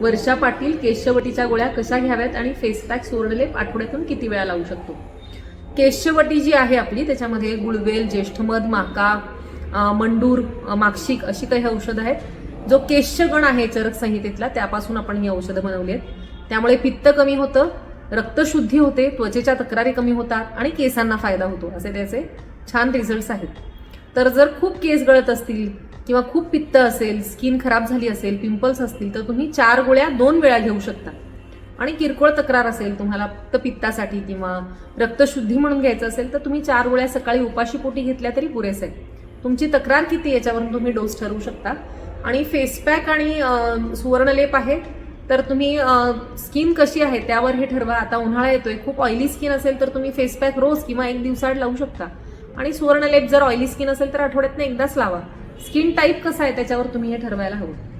वर्षा पाटील केशवटीच्या गोळ्या कशा घ्याव्यात आणि फेस पॅक आठवड्यातून किती वेळा लावू शकतो? केशवटी जी आहे आपली त्याच्यामध्ये गुळवेल ज्येष्ठमध माका मंडूर माक्षिक अशी काही औषधं आहेत. जो केशगण आहे चरक संहितेतला त्यापासून आपण ही औषधं बनवली आहेत. त्यामुळे पित्त कमी होतं रक्तशुद्धी होते त्वचेच्या तक्रारी कमी होतात आणि केसांना फायदा होतो असे त्याचे छान रिझल्ट्स आहेत. तर जर खूप केस गळत असतील किंवा खूप पित्त असेल स्किन खराब झाली असेल पिंपल्स असतील तर तुम्ही चार गोळ्या दोन वेळा घेऊ शकता. आणि किरकोळ तक्रार असेल तुम्हाला फक्त पित्तासाठी किंवा रक्तशुद्धी म्हणून घ्यायचं असेल तर तुम्ही चार गोळ्या सकाळी उपाशीपोटी घेतल्या तरी पुरेसे तुमची तक्रार किती याच्यावरून तुम्ही डोस ठरवू शकता. आणि फेस पॅक आणि सुवर्णलेप आहे तर तुम्ही स्किन कशी आहे त्यावर हे ठरवा. आता उन्हाळा येतोय खूप ऑइली स्किन असेल तर तुम्ही फेस पॅक रोज किंवा एक दिवसाआड लावू शकता. आणि सुवर्णलेप जर ऑइली स्किन असेल तर आठवड्यातनं एकदाच लावा. स्किन टाईप कसा आहे त्याच्यावर तुम्ही हे ठरवायला हवं.